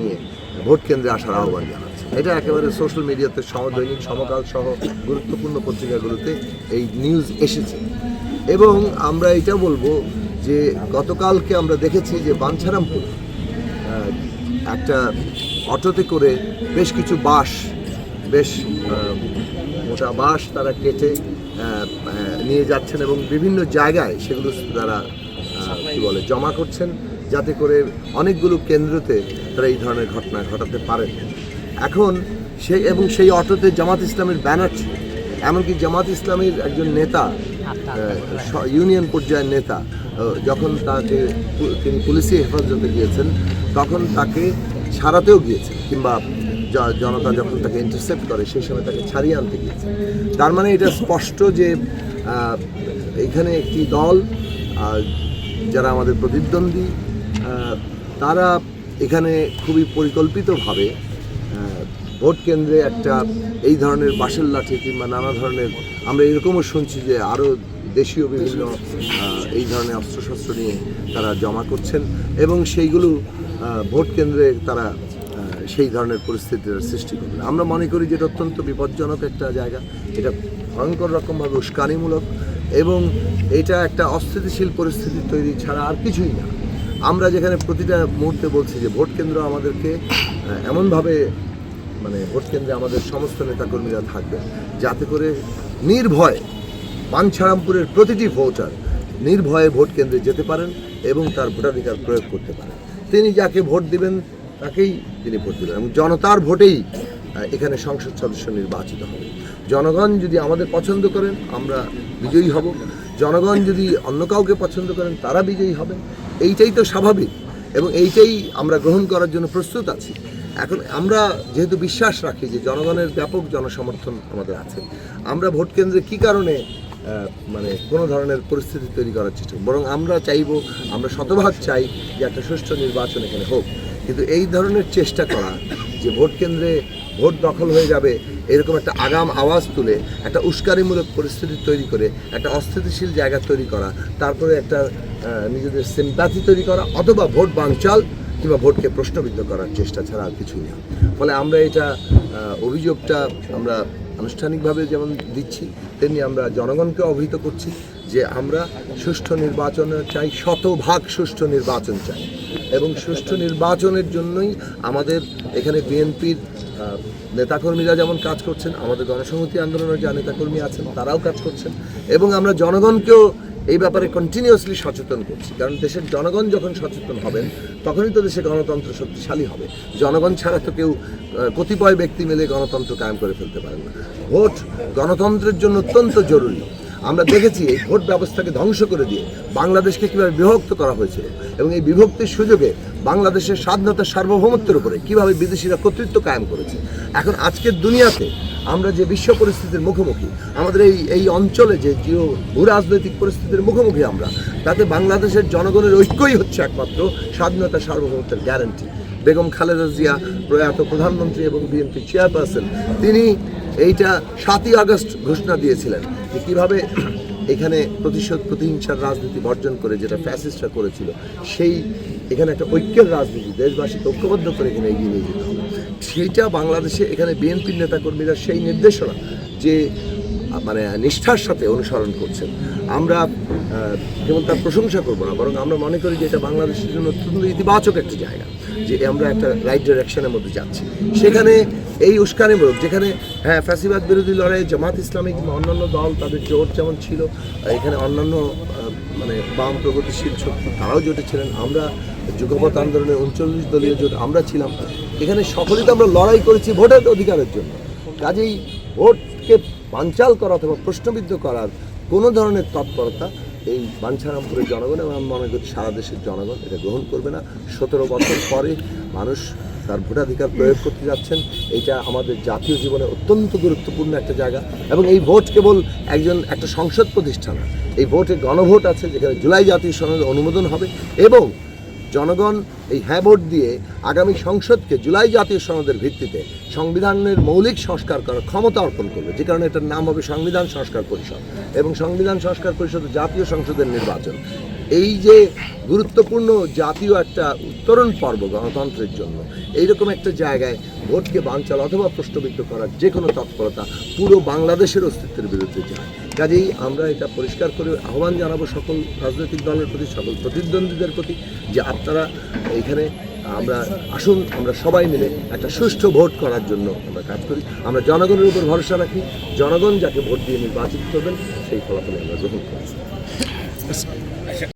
নিয়ে ভোট কেন্দ্রে আসার আহ্বান জানাচ্ছে এটা একেবারে সোশ্যাল মিডিয়াতে সহ, দৈনিক সমকাল সহ গুরুত্বপূর্ণ পত্রিকাগুলোতে এই নিউজ এসেছে। এবং আমরা এটা বলব যে গতকালকে আমরা দেখেছি যে বাঞ্ছারামপুর একটা অটোতে করে বেশ কিছু বাঁশ, বেশ মোটা বাঁশ তারা কেটে নিয়ে যাচ্ছেন এবং বিভিন্ন জায়গায় সেগুলো তারা কি বলে, জমা করছেন। যাতে করে অনেকগুলো কেন্দ্রতে তারা এই ধরনের ঘটনা ঘটাতে পারেন এখন সেই এবং সেই অটোতে জামাত ইসলামের ব্যানার ছিল। এমনকি জামাত ইসলামের একজন নেতা ইউনিয়ন পর্যায়ের নেতা যখন তাকে তিনি পুলিশি হেফাজতে গিয়েছেন, তখন তাকে ছাড়াতেও গিয়েছেন, কিংবা জনতা যখন তাকে ইন্টারসেপ্ট করে, সেই সময় তাকে ছাড়িয়ে আনতে গিয়েছে তার মানে এটা স্পষ্ট যে এখানে একটি দল যারা আমাদের প্রতিদ্বন্দ্বী তারা এখানে খুবই পরিকল্পিতভাবে ভোট কেন্দ্রে একটা এই ধরনের বাঁশের লাঠি কিংবা নানা ধরনের, আমরা এরকমও শুনছি যে আরও দেশীয় বিভিন্ন এই ধরনের অস্ত্রশস্ত্র নিয়ে তারা জমা করছেন এবং সেইগুলো ভোট কেন্দ্রে তারা সেই ধরনের পরিস্থিতির সৃষ্টি করবে আমরা মনে করি যে এটা অত্যন্ত বিপজ্জনক একটা জায়গা। এটা ভয়ঙ্কর রকমভাবে উস্কানিমূলক এবং এটা একটা অস্থিতিশীল পরিস্থিতি তৈরি ছাড়া আর কিছুই না। আমরা যেখানে প্রতিটা মুহূর্তে বলছি যে ভোট কেন্দ্র আমাদেরকে এমনভাবে মানে ভোট কেন্দ্রে আমাদের সমস্ত নেতাকর্মীরা থাকবে যাতে করে নির্ভয়ে পানছারামপুরের প্রতিটি ভোটার নির্ভয়ে ভোট কেন্দ্রে যেতে পারেন এবং তার ভোটাধিকার প্রয়োগ করতে পারেন। তিনি যাকে ভোট দিবেন, তাকেই তিনি ভোট দেবেন এবং জনতার ভোটেই এখানে সংসদ সদস্য নির্বাচিত হবে। জনগণ যদি আমাদের পছন্দ করেন, আমরা বিজয়ী হব। জনগণ যদি অন্য কাউকে পছন্দ করেন, তারা বিজয়ী হবেন এইটাই তো স্বাভাবিক এবং এইটাই আমরা গ্রহণ করার জন্য প্রস্তুত আছি। এখন আমরা যেহেতু বিশ্বাস রাখি যে জনগণের ব্যাপক জনসমর্থন আমাদের আছে, আমরা ভোট কেন্দ্রে কী কারণে মানে কোনো ধরনের পরিস্থিতি তৈরি করার চেষ্টা বরং আমরা চাইব, আমরা শতভাগ চাই যে একটা সুষ্ঠু নির্বাচন এখানে হোক। কিন্তু এই ধরনের চেষ্টা করা যে ভোট কেন্দ্রে ভোট দখল হয়ে যাবে, এরকম একটা আগাম আওয়াজ তুলে, একটা উস্কানিমূলক পরিস্থিতি তৈরি করে, একটা অস্থিতিশীল জায়গা তৈরি করা, তারপরে একটা নিজেদের সিম্প্যাথি তৈরি করা, অথবা ভোট বাঞ্চাল কিংবা ভোটকে প্রশ্নবিদ্ধ করার চেষ্টা ছাড়া আর কিছুই না। ফলে আমরা এটা অভিযোগটা আমরা আনুষ্ঠানিকভাবে যেমন দিচ্ছি, তেমনি আমরা জনগণকে অবহিত করছি যে আমরা সুষ্ঠু নির্বাচন চাই, শতভাগ সুষ্ঠু নির্বাচন চাই। এবং সুষ্ঠু নির্বাচনের জন্যই আমাদের এখানে বিএনপির নেতাকর্মীরা যেমন কাজ করছেন, আমাদের গণসংহতি আন্দোলনের যা নেতাকর্মী আছেন, তারাও কাজ করছেন। এবং আমরা জনগণকেও এই ব্যাপারে কন্টিনিউয়াসলি সচেতন করছি। কারণ দেশের জনগণ যখন সচেতন হবেন, তখনই তো দেশে গণতন্ত্র শক্তিশালী হবে। জনগণ ছাড়া তো কেউ কতিপয় ব্যক্তি মিলে গণতন্ত্র কায়েম করে ফেলতে পারেন না। ভোট গণতন্ত্রের জন্য অত্যন্ত জরুরি। আমরা দেখেছি এই ভোট ব্যবস্থাকে ধ্বংস করে দিয়ে বাংলাদেশকে কীভাবে বিভক্ত করা হয়েছিল এবং এই বিভক্তির সুযোগে বাংলাদেশের স্বাধীনতা সার্বভৌমত্বের উপরে কীভাবে বিদেশিরা কর্তৃত্ব কায়েম করেছে। এখন আজকের দুনিয়াতে আমরা যে বিশ্ব পরিস্থিতির মুখোমুখি, আমাদের এই এই অঞ্চলে যে জিও ভূ রাজনৈতিক পরিস্থিতির মুখোমুখি আমরা, তাতে বাংলাদেশের জনগণের ঐক্যই হচ্ছে একমাত্র স্বাধীনতা সার্বভৌমত্বের গ্যারান্টি বেগম খালেদা জিয়া, প্রয়াত প্রধানমন্ত্রী এবং বিএনপি চেয়ারপারসন তিনি এইটা সাতই আগস্ট ঘোষণা দিয়েছিলেন যে কীভাবে এখানে প্রতিশোধ, প্রতিহিংসার রাজনীতি বর্জন করে যেটা ফ্যাসিস্টরা করেছিল, সেই এখানে একটা ঐক্যের রাজনীতি দেশবাসীকে ঐক্যবদ্ধ করে এখানে এগিয়ে নিয়ে যেতে হবে। সেইটা বাংলাদেশে এখানে বিএনপির নেতাকর্মীরা সেই নির্দেশনা যে মানে নিষ্ঠার সাথে অনুসরণ করছেন। আমরা কেবল তার প্রশংসা করব না, বরং আমরা মনে করি যে এটা বাংলাদেশের জন্য অত্যন্ত ইতিবাচক একটা জায়গা, যে আমরা একটা রাইট ডিরেকশনের মধ্যে যাচ্ছি। সেখানে এই উস্কানিমূলক, যেখানে হ্যাঁ ফ্যাসিবাদ বিরোধী লড়াই জামাত ইসলামী কিংবা অন্যান্য দল, তাদের জোট যেমন ছিল, এখানে অন্যান্য মানে বাম প্রগতিশীল শক্তি তারাও জোটে ছিলেন। আমরা যুগপথ আন্দোলনের উনচল্লিশ দলীয় জোট আমরা ছিলাম। এখানে সকলেই তো আমরা লড়াই করেছি ভোটের অধিকারের জন্য। কাজেই ভোটকে বাঞ্চাল করা অথবা প্রশ্নবিদ্ধ করার কোনো ধরনের তৎপরতা এই বাঞ্ছারামপুরের জনগণ এবং মনে করি সারা দেশের জনগণ এটা গ্রহণ করবে না। সতেরো বছর পরে মানুষ তার ভোটাধিকার প্রয়োগ করতে যাচ্ছেন। এটা আমাদের জাতীয় জীবনে অত্যন্ত গুরুত্বপূর্ণ একটা জায়গা এবং এই ভোট কেবল একজন, একটা সংসদ প্রতিষ্ঠান এই ভোটে গণভোট আছে যেখানে জুলাই জাতীয় সনদ অনুমোদন হবে এবং জনগণ এই হ্যাঁ ভোট দিয়ে আগামী সংসদকে জুলাই জাতীয় সনদের ভিত্তিতে সংবিধানের মৌলিক সংস্কার করার ক্ষমতা অর্পণ করবে। যে কারণে এটার নাম হবে সংবিধান সংস্কার পরিষদ। এবং সংবিধান সংস্কার পরিষদ জাতীয় সংসদের নির্বাচন। এই যে গুরুত্বপূর্ণ জাতীয় একটা উত্তরণ পর্ব গণতন্ত্রের জন্য, এইরকম একটা জায়গায় ভোটকে বানচাল অথবা প্রশ্নবিদ্ধ করার যে কোনো তৎপরতা পুরো বাংলাদেশের অস্তিত্বের বিরুদ্ধে যায়। কাজেই আমরা এটা পরিষ্কার করে আহ্বান জানাব সকল রাজনৈতিক দলের প্রতি, সকল প্রতিদ্বন্দ্বীদের প্রতি যে আপনারা এখানে আমরা আসুন, আমরা সবাই মিলে একটা সুষ্ঠু ভোট করার জন্য আমরা কাজ করি। আমরা জনগণের উপর ভরসা রাখি। জনগণ যাকে ভোট দিয়ে নির্বাচিত করবেন, সেই ফলাফল আমরা গ্রহণ করি